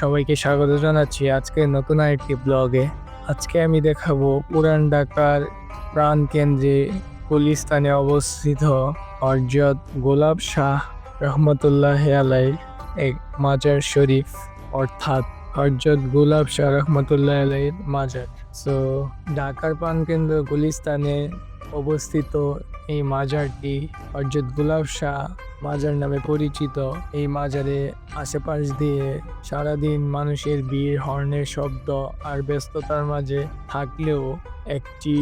সবাইকে স্বাগত জানাচ্ছি আজকে নতুন আরেকটি ব্লগে আজকে আমি দেখাবো পুরান ঢাকার প্রাণকেন্দ্রে গুলিস্তানে অবস্থিত অর্জত গোলাপ শাহ রহমতুল্লাহ আলাই এক মাজার শরীফ, অর্থাৎ হরজত গোলাপ শাহ রহমতুল্লাহ আলাইয়ের মাজার। সো ঢাকার প্রাণকেন্দ্র গুলিস্তানে অবস্থিত এই মাজারটি হরজত গোলাপ শাহ মাজার নামে পরিচিত। এই মাজারে আশেপাশ দিয়ে সারাদিন মানুষের ভিড়, হর্নের শব্দ আর ব্যস্ততার মাঝে থাকলেও একটি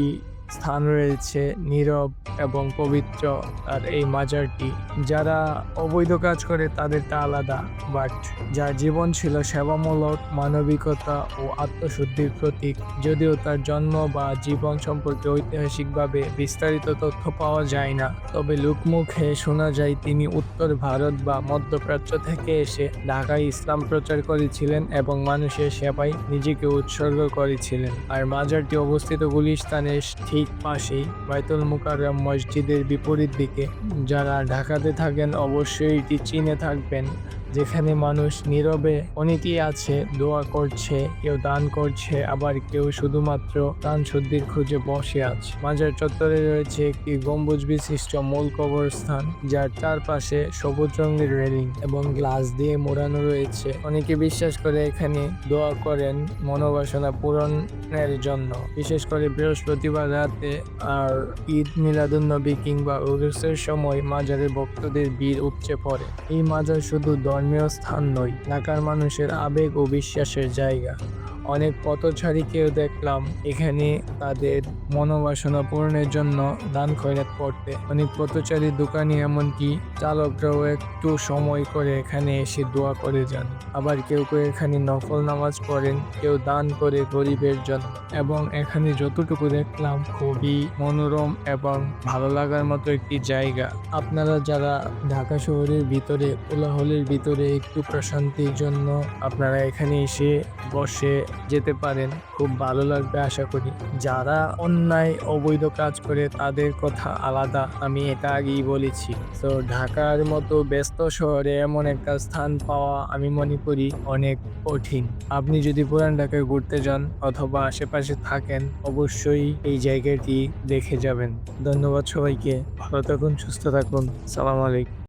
স্থান রয়েছে নীরব এবং পবিত্র আর এই মাজারটি। যারা অবৈধ কাজ করে তাদেরটা আলাদা বাট যার জীবন ছিল সেবামূলক, মানবিকতা ও আত্মশুদ্ধির প্রতীক, যদিও তার জন্ম বা জীবন সম্পর্কে ঐতিহাসিকভাবে বিস্তারিত তথ্য পাওয়া যায় না। তবে লোকমুখে শোনা যায়, তিনি উত্তর ভারত বা মধ্যপ্রাচ্য থেকে এসে ঢাকায় ইসলাম প্রচার করেছিলেন এবং মানুষের সেবায় নিজেকে উৎসর্গ করেছিলেন। আর মাজারটি অবস্থিত গুলিস্তানের ঠিক পাশেই বাইতুল মুকাররম মসজিদের বিপরীত দিকে। যারা ঢাকাতে থাকেন অবশ্যই এটি চিনে থাকবেন। যেখানে মানুষ নীরবে, অনেকেই আছে, দোয়া করছে, কেউ দান করছে, আবার কেউ শুধুমাত্র দান শুদ্ধির খুঁজে বসে আছে। মাজার চত্বরে রয়েছে একটি গম্বুজ বিশিষ্ট মূল কবরস্থান, যার চারপাশে সবুজ রঙের রেলিং এবং গ্লাস দিয়ে মোড়ানো রয়েছে। অনেকে বিশ্বাস করে এখানে দোয়া করেন মনোবাসনা পূরণের জন্য। বিশেষ করে বৃহস্পতিবার রাতে আর ঈদ মিলাদুন্নবী কিংবা উরুসের সময় মাজারে ভক্তদের ভিড় উপচে পড়ে। এই মাজার শুধু ধর্মীয় স্থান নয় ঢাকার মানুষের আবেগ ও বিশ্বাসের জায়গা। অনেক পথচারীকেও দেখলাম এখানে তাদের মনোবাসনা পূরণের জন্য দান খয়রাত করতে। অনেক পথচারী দোকানি এমনকি চালকরাও একটু সময় করে এখানে এসে দোয়া করে যান। আবার কেউ কেউ এখানে নফল নামাজ পড়েন, কেউ দান করে গরিবের জন্য। এবং এখানে যতটুকু দেখলাম খুবই মনোরম এবং ভালো লাগার মতো একটি জায়গা। আপনারা যারা ঢাকা শহরের ভিতরে, কোলাহলের ভিতরে একটু প্রশান্তির জন্য আপনারা এখানে এসে বসে যেতে পারেন। খুব ভালো লাগবে আশা করি। যারা অন্যায়, অবৈধ কাজ করে তাদের কথা আলাদা। আমি এটা আগেই বলেছি। তো ঢাকার মতো ব্যস্ত শহরে এমন একটা স্থান পাওয়া আমি মনে করি অনেক কঠিন। আপনি যদি পুরান ঢাকায় ঘুরতে যান অথবা আশেপাশে থাকেন, অবশ্যই এই জায়গাটি দেখে যাবেন। ধন্যবাদ সবাইকে। ভালো থাকুন, সুস্থ থাকুন। সালাম আলাইকুম।